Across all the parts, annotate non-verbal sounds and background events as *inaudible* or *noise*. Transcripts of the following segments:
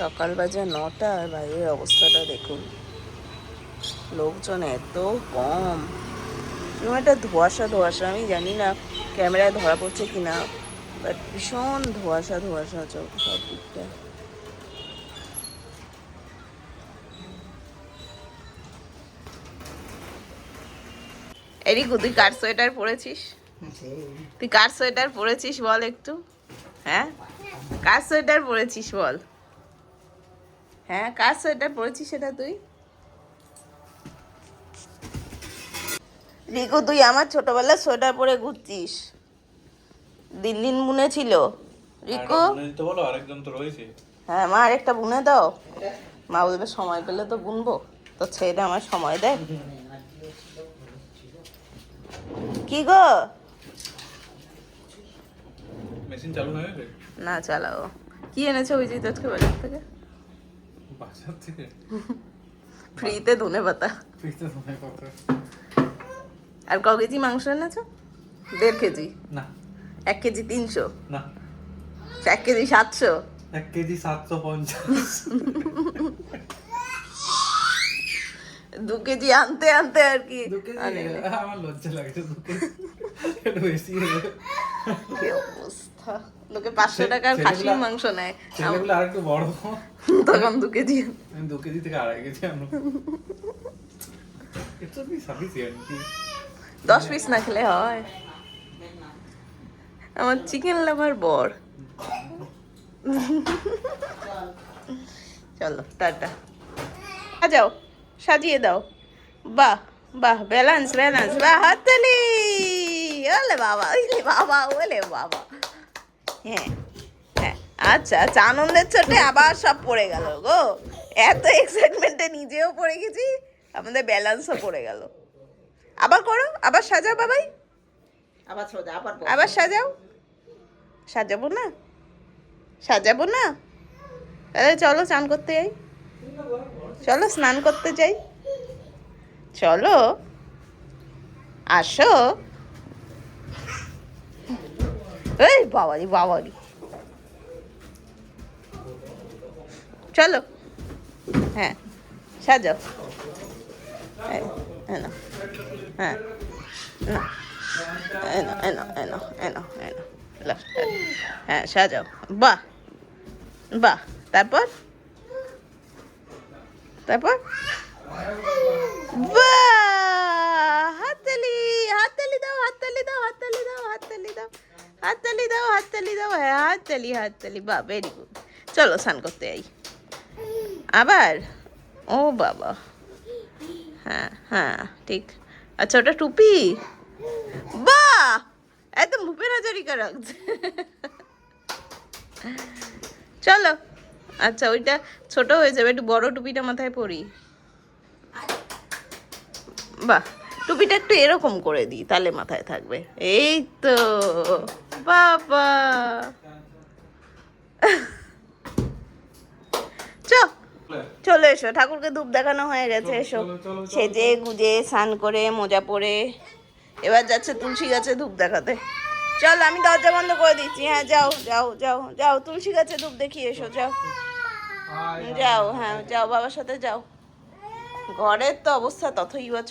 সকাল বাজে নটা আর বাইরের অবস্থাটা দেখুন। লোকজন এত কম। এরকম একটা ধোয়াশা ধোয়াশা আমি জানি না ক্যামেরায় ধরা পড়ছে কিনা বাট ভীষণ ধোয়াশা ধোয়াশা চোখ সব দিকটা এরিকু তুই কার সোয়েটার পরেছিস? তুই কার সোয়েটার পরেছিস বল একটু হ্যাঁ? কার সোয়েটার পরেছিস বল? হ্যাঁ কার সোয়েটার পরেছিস সেটা তুই? রিকু তুই আমার ছোটবেলার সোয়েটার পরে ঘুরছিস দিন দিন বুনে ছিল রিকু বলো আরেকজন তো রয়েছে। হ্যাঁ মা আরেকটা বুনে দাও। মা বলবে সময় পেলে তো বুনবো। তো ছেলেটা আমার সময় দেয়। কি গো? মেশিন চালু হয়ে গেছে? না চালাও। কি এনেছো অভিজিৎ আজকে বাজার থেকে? বাজার থেকে ফ্রিতে ধনে পাতা। ফিরতে সময় কথা আর ক কেজি মাংস এনেছো? দেড় কেজি? না। এক কেজি তিনশো? না। এক কেজি সাতশো? এক কেজি সাতশো পঞ্চাশ। দু কেজি আনতে আনতে আর কি। আমার লজ্জা লাগছে দু কেজি। অবস্থা। লোকে পাঁচশো টাকার খাসির মাংস নেয়। ছেলেগুলো আর একটু বড়। তখন দু কেজি। দু কেজি থেকে আড়াই কেজি. দশ পিস না খেলে হয়। আমার চিকেন লাভার বর। চলো টাটা। সাজাও সাজিয়ে দাও। বাহ বাহ ব্যালেন্স ব্যালেন্স বাহ হাততালি। ওলে বাবা ওলে বাবা ওলে বাবা। হ্যাঁ হ্যাঁ। আচ্ছা আচ্ছা আনন্দের ছোটে আবার সব পড়ে গেল গো। এত এক্সাইটমেন্টে নিজেও পড়ে গেছি আমাদের ব্যালেন্সও পড়ে গেল। আবার করো আবার সাজাও বাবাই। আবার সোজা আবার আবার সাজাও। সাজাবো না? সাজাবো না? তাহলে চলো স্নান করতে যাই। চলো স্নান করতে যাই। চলো আসো। এই, বাবারি বাবারি। চলো। হ্যাঁ সাজাও। হ্যাঁ এনো হ্যাঁ সাজাও। বাহ বাহ। তারপর? তারপর? বাহ! হাততালি হাততালি দাও হাততালি দাও হাততালি দাও হাততালি দাও। হাততালি দাও হাততালি দাও হ্যাঁ হাততালি হাততালি। বাহ ভেরি গুড চলো, স্নান করতে যাই। আবার? ও বাবা। হ্যাঁ হ্যাঁ ঠিক। আচ্ছা ওটা টুপি? বাহ! একদম ভূপেন হাজারিকা রাখছে চলো। আচ্ছা ওইটা ছোট হয়ে যাবে, একটু বড় টুপিটা মাথায় পরি। বাহ, টুপিটা একটু এরকম করে দিই, তাহলে মাথায় থাকবে। এই তো। বাবা। চলে এসো। ঠাকুরকে ধূপ দেখানো হয়ে গেছে এসো। সেজে গুজে স্নান করে মোজা পরে। এবার যাচ্ছে তুলসী গাছে ধূপ দেখাতে। চল আমি দরজা বন্ধ করে দিচ্ছি। হ্যাঁ যাও যাও যাও যাও। তুলসী গাছে ধূপ দেখিয়ে এসো যাও। যাও হ্যাঁ যাও বাবার সাথে যাও। ঘরের তো অবস্থা তথই বাচ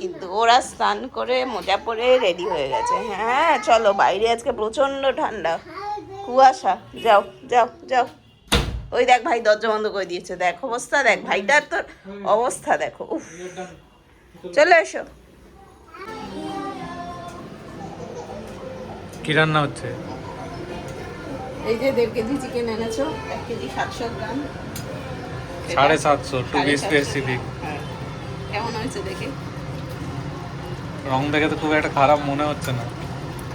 কিন্তু ওরা স্নান করে মোজা পরে রেডি হয়ে গেছে। হ্যাঁ চলো বাইরে আজকে প্রচণ্ড ঠান্ডা। কুয়াশা। যাও যাও যাও। ওই দেখ ভাই দরজা বন্ধ করে দিয়েছে। দেখ অবস্থা দেখ ভাইটার তোর অবস্থা দেখো। উফ। চলে এসো। কি রান্না হচ্ছে? এই যে দেড় কেজি চিকেন এনেছো এক কেজি সাতশো গ্রাম। সাড়ে সাতশো টু বি স্পেসিফিক হ্যাঁ। কেমন হয়েছে দেখে? রং দেখে তো খুব একটা খারাপ মনে হচ্ছে না।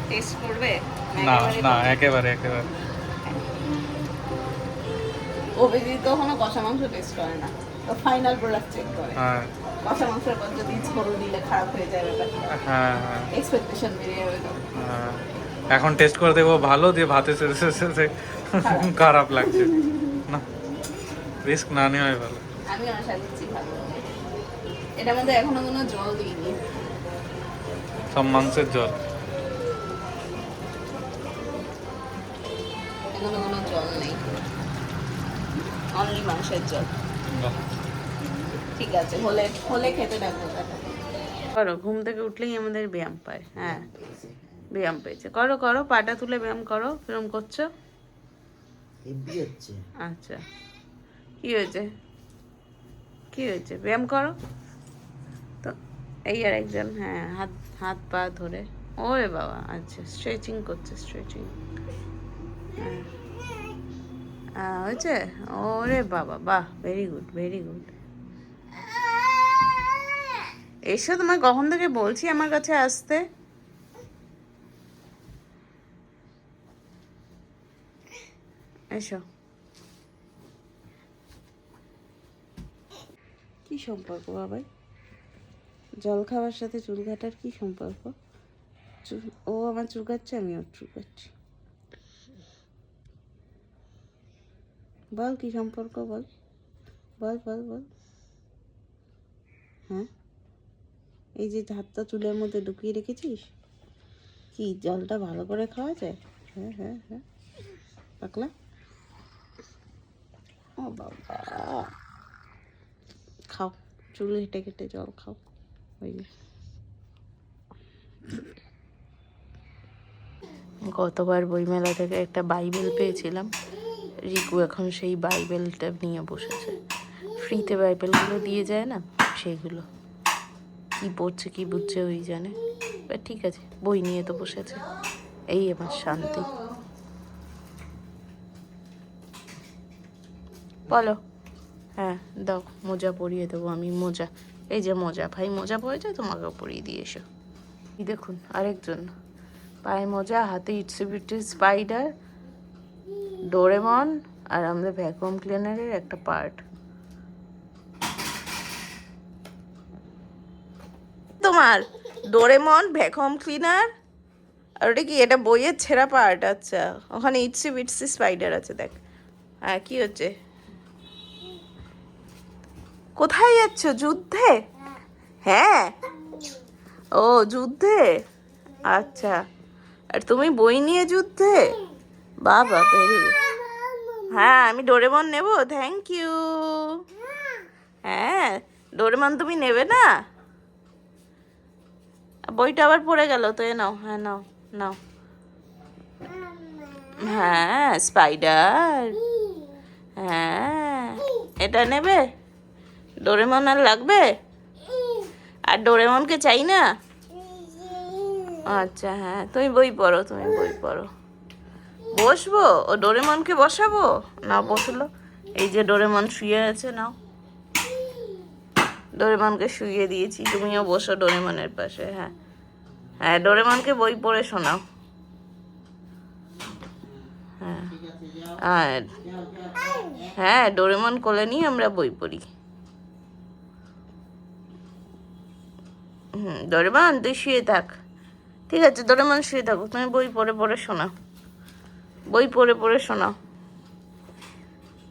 টেস্ট করবে? না না? একেবারে একেবারে অভিজিৎ তো কখনো কষা মাংস টেস্ট করে না। তো ফাইনাল প্রোডাক্ট চেক করে। হ্যাঁ। কষা মাংসের পর যদি দিলে খারাপ হয়ে যায় ব্যাপারটা। হ্যাঁ হ্যাঁ। এক্সপেকটেশন বেড়ে যাবে হ্যাঁ। এখন টেস্ট করে দেখব ভালো দিয়ে ভাতে শেষে খারাপ। লাগছে। না রিস্ক না নেওয়াই ভালো। আমি আশা করছি ভালো। এটার মধ্যে এখনও কোনো জল দিইনি। সব মাংসের জল। এখনও কোনো জল নেই। অনলি মাংসের জল। ঠিক আছে হলে হলে খেতে ডাকবো করো ঘুম থেকে উঠলেই আমাদের ব্যায়াম পায় হ্যাঁ। ব্যায়াম পেয়েছে। করো করো পাটা তুলে ব্যায়াম করো কিরম করছ? আচ্ছা। কি হয়েছে? কি হয়েছে? ব্যায়াম করো। এই আর একজন হ্যাঁ হাত হাত পা ধরে। ওরে বাবা আচ্ছা স্ট্রেচিং করছে স্ট্রেচিং হ্যাঁ। হয়েছে? ওরে বাবা, বাহ ভেরি গুড ভেরি গুড এসো তোমায় কখন থেকে বলছি আমার কাছে আসতে? এসো। কি সম্পর্ক, বাবাই? জল খাওয়ার সাথে চুল কাটার কি সম্পর্ক? ও আমার চুল কাটছে আমি ওর চুল কাটছি বল, কি সম্পর্ক বল? বল বল বল। হ্যাঁ? এই যে হাতটা চুলের মধ্যে ঢুকিয়ে রেখেছিস? কি, জলটা ভালো করে খাওয়া যায়? হ্যাঁ হ্যাঁ হ্যাঁ। পাকলা? ও বাবা। খাও, চুল হেঁটে কেটে জল খাও। গতবার বইমেলা থেকে একটা বাইবেল পেয়েছিলাম। রিকু এখন সেই বাইবেলটা নিয়ে বসেছে। ফ্রিতে বাইবেলগুলো দিয়ে যায় না? সেইগুলো। কি পড়ছে, কি বুঝছে, ওই জানে। ঠিক আছে, বই নিয়ে তো বসেছে। এই আমার শান্তি। বলো। হ্যাঁ দাও, মোজা পরিয়ে দেবো আমি, মোজা। এই যে মোজা, ভাই মোজা পরেছে তোমাকেও পরিয়ে দিয়ে এসো। দেখুন, আরেকজন। পায়ে মোজা, হাতে ইটসি বিটসি স্পাইডার, ডোরেমন, আর আমাদের ভ্যাকুয়াম ক্লিনারের একটা পার্ট। তোমার ডোরেমন, ভ্যাকুয়াম ক্লিনার, আর ওটা কি, এটা বইয়ের ছেঁড়া পার্ট? আচ্ছা ওখানে ইটসি বিটসি স্পাইডার আছে, দেখ। হ্যাঁ কি হচ্ছে? কোথায় যাচ্ছ? যুদ্ধে? হ্যাঁ। ও, যুদ্ধে? আচ্ছা। আর তুমি বই নিয়ে যুদ্ধে? বাবা ভেরি হ্যাঁ আমি ডোরেমন নেব। থ্যাংক ইউ হ্যাঁ ডোরেমন তুমি নেবে না? বইটা আবার পড়ে গেল, তো এ নাও হ্যাঁ নাও নাও। হ্যাঁ স্পাইডার হ্যাঁ এটা নেবে? ডোরেমন আর লাগবে? আর ডোরেমনকে চাই না? আচ্ছা হ্যাঁ তুমি বই পড়ো, তুমি বই পড়ো। বসবো? ও ডোরেমনকে বসাবো? না, বসল। এই যে ডোরেমন শুয়ে আছে, নাও। ডোরেমনকে শুইয়ে দিয়েছি, তুমিও বসো ডোরেমনের পাশে হ্যাঁ। হ্যাঁ ডোরেমনকে বই পড়ে শোনাও। হ্যাঁ। হ্যাঁ ডোরেমন কোলে নিয়ে আমরা বই পড়ি। হুম তুই শুয়ে থাক। ঠিক আছে ডোরেমন শুয়ে থাকো। তুমি বই পড়ে পড়ে শোনাও। বই পড়ে পড়ে শোনা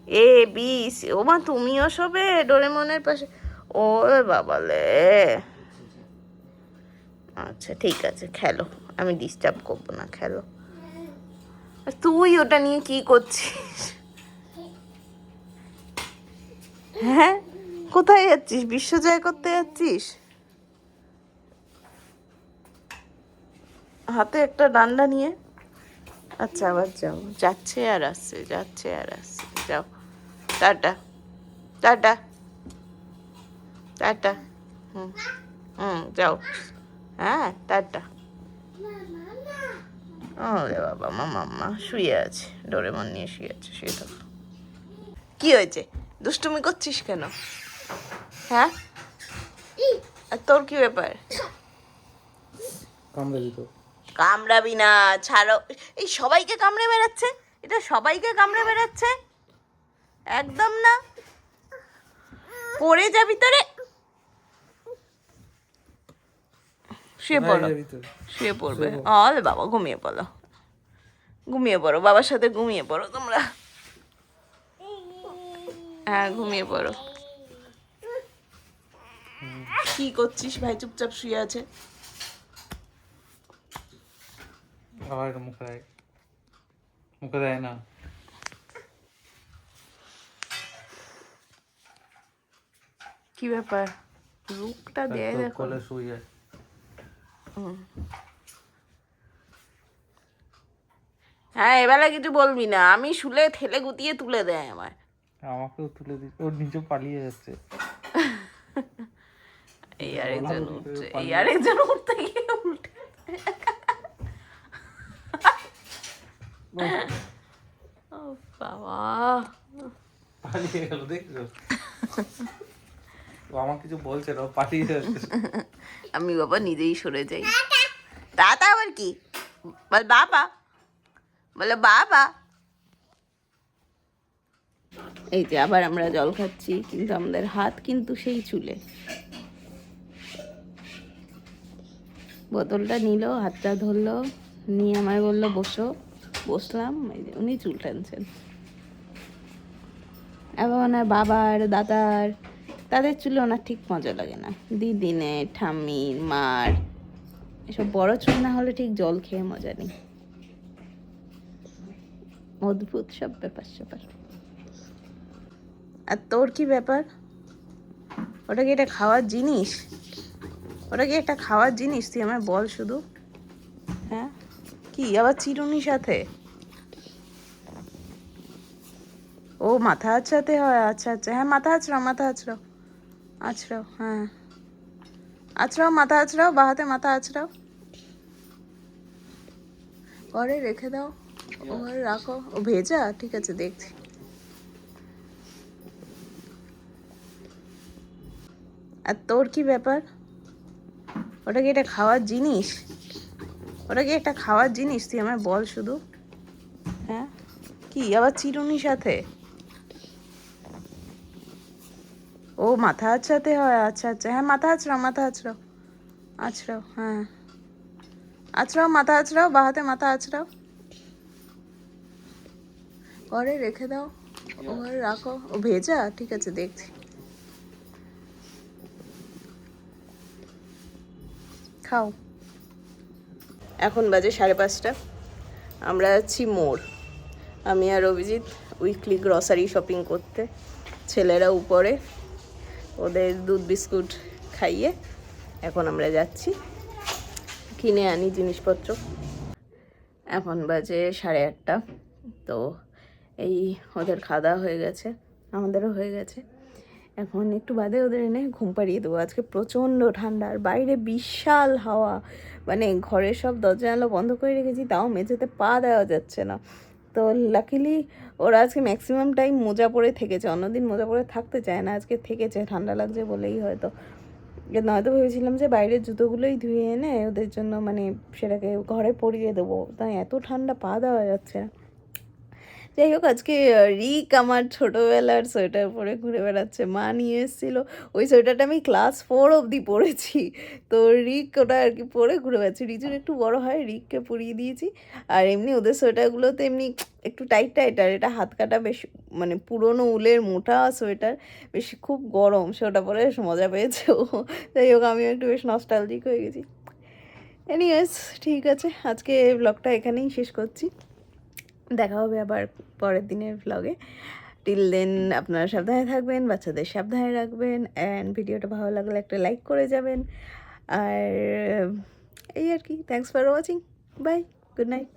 এ বি সি ও মা, তুমিও শোবে ডোরেমনের পাশে। ও বাবালে আচ্ছা ঠিক আছে, খেলো। আমি ডিস্টার্ব করব না, খেলো। তুই ওটা নিয়ে কি করছিস? হ্যাঁ? কোথায় যাচ্ছিস? বিশ্ব জয় করতে যাচ্ছিস? হাতে একটা ডান্ডা নিয়ে। আচ্ছা আবার যাও। যাচ্ছে আর আসছে, যাচ্ছে আর আসছে। যাও। টাটা। টাটা। টাটা। হুম। হুম, যাও। হ্যাঁ টাটা। ওরে বাবা, মা মাম্মা শুয়ে আছে। ডোরেমন নিয়ে শুয়ে আছে, শুয়ে থাকো। কি হয়েছে? দুষ্টুমি করছিস কেন? হ্যাঁ? আর তোর কি ব্যাপার? কামড়ে দিত কামড়াবি না ছাড়ো। এই সবাইকে কামড়ে বেড়াচ্ছে? এটা সবাইকে কামড়ে বেড়াচ্ছে? একদম না? পড়ে যাবি তোরে শুয়ে পড়ো। শুয়ে পড়বে। অল বাবা ঘুমিয়ে পড়ো। ঘুমিয়ে পড়ো বাবার সাথে ঘুমিয়ে পড়ো তোমরা। হ্যাঁ ঘুমিয়ে পড়ো। কি করছিস ভাই? চুপচাপ শুয়ে আছে। আবার মুখে দেয়। মুখে দেয় না। কি ব্যাপার? রুকটা দেয় দেখো। কোলে শুয়ে হ্যাঁ এবেলা কিছু বলবি না। আমি শুলে ঠেলে গুতিয়ে তুলে দেয় আমায় আমাকেও তুলে দিচ্ছে ওর নিচে পালিয়ে যাচ্ছে। *laughs* এই আরেকজন উঠছে। এই আরেকজন উঠতে গিয়ে উল্টে ও *laughs* বাবা। পালিয়ে গেল দেখছ? ও আমার কিছু বলছে না পালিয়ে যাচ্ছে। আমি বাবা নিজেই সরে যাই। দাদা আবার কি? বল বাবা। বলে বাবা। এই যে আবার আমরা জল খাচ্ছি কিন্তু আমাদের হাত কিন্তু সেই চুলে। বোতলটা নিল হাতটা ধরলো নিয়ে আমায় বলল বসো। বসলাম উনি চুল টানছেন। এবার ওনার বাবার, দাদার, তাদের চুলে ওনার ঠিক মজা লাগে না। দিদিনে ঠাম্মির মার, এসব বড় চুল না হলে ঠিক জল খেয়ে মজা নেই। অদ্ভুত সব ব্যাপার স্যাপার। আর তোর কি ব্যাপার? ওটা কি এটা খাওয়ার জিনিস? ওটা কি একটা খাওয়ার জিনিস? তুই আমায় বল শুধু। হ্যাঁ? কি? আবার চিরুনির সাথে? ও মাথা আছড়াতে হয়? আচ্ছা আচ্ছা। হ্যাঁ মাথা আছড়াও মাথা আছড়াও আছড়াও হ্যাঁ। আছড়াও মাথা আছড়াও বা হাতে মাথা আছড়াও ঘরে রেখে দাও। ঘরে রাখো। ও ভেজা? ঠিক আছে, দেখছি। আর তোর কি ব্যাপার? ওটা কি এটা খাওয়ার জিনিস? ওটা কি একটা খাওয়ার জিনিস? তুই আমায় বল শুধু। হ্যাঁ? কি? আবার চিরুনির সাথে? ও মাথা আছড়াতে হয়? আচ্ছা আচ্ছা। হ্যাঁ মাথা আছড়াও মাথা আছড়াও আছড়াও হ্যাঁ। আছড়াও মাথা আছড়াও বা হাতে মাথা আছড়াও ঘরে রেখে দাও। ও ঘরে রাখো। ও ভেজা? ঠিক আছে, দেখছি। খাও। এখন বাজে সাড়ে পাঁচটা। আমরা যাচ্ছি মোড়। আমি আর অভিজিৎ উইকলি গ্রসারি শপিং করতে। ছেলেরা উপরে। ওদের দুধ বিস্কুট খাইয়ে এখন আমরা যাচ্ছি। কিনে আনি জিনিসপত্র। এখন বাজে সাড়ে আটটা। তো এই ওদের খাওয়া হয়ে গেছে। আমাদেরও হয়ে গেছে। এখন একটু বাদে ওদের এনে ঘুম পাড়িয়ে দেবো। আজকে প্রচণ্ড ঠান্ডা আর বাইরে বিশাল হাওয়া। মানে ঘরের সব দরজা জানলা বন্ধ করে রেখেছি, তাও মেঝেতে পা দেওয়া যাচ্ছে না। তো লাকিলি ওরা আজকে ম্যাক্সিমাম টাইম মোজা পরে থেকেছে, অন্যদিন মোজা পরে থাকতে চায় না, আজকে থেকেছে, ঠান্ডা লাগছে বলেই হয়তো। নয়তো ভেবেছিলাম যে বাইরের জুতোগুলোই ধুয়ে এনে ওদের জন্য মানে সেটাকে ঘরে পরিয়ে দেবো। তাই এত ঠান্ডা পা দেওয়া যাচ্ছে। না যাই হোক, আজকে রিক আমার ছোটোবেলার সোয়েটার পরে ঘুরে বেড়াচ্ছে। মা নিয়ে এসেছিল। ওই সোয়েটারটা আমি ক্লাস ফোর অবধি পরেছি। তো রিক ওটা আর কি পরে ঘুরে বেড়াচ্ছি। রিচুর একটু বড় হয়, রিককে পরিয়ে দিয়েছি। আর এমনি ওদের সোয়েটারগুলো তো এমনি একটু টাইট টাইট। আর এটা হাত কাটা বেশ মানে পুরনো উলের মোটা সোয়েটার। বেশ খুব গরম, সে ওটা পরে মজা পেয়েছে ও। যাই হোক, আমিও একটু বেশ নস্টালজিক হয়ে গেছি। এনিওয়েজ ঠিক আছে। আজকে ব্লগটা এখানেই শেষ করছি। দেখা হবে আবার পরের দিনের ব্লগে টিল দেন আপনারা সাবধানে থাকবেন, বাচ্চাদের সাবধানে রাখবেন অ্যান্ড ভিডিওটা ভালো লাগলে একটা লাইক করে যাবেন। আর এই আর কি thanks for watching bye good night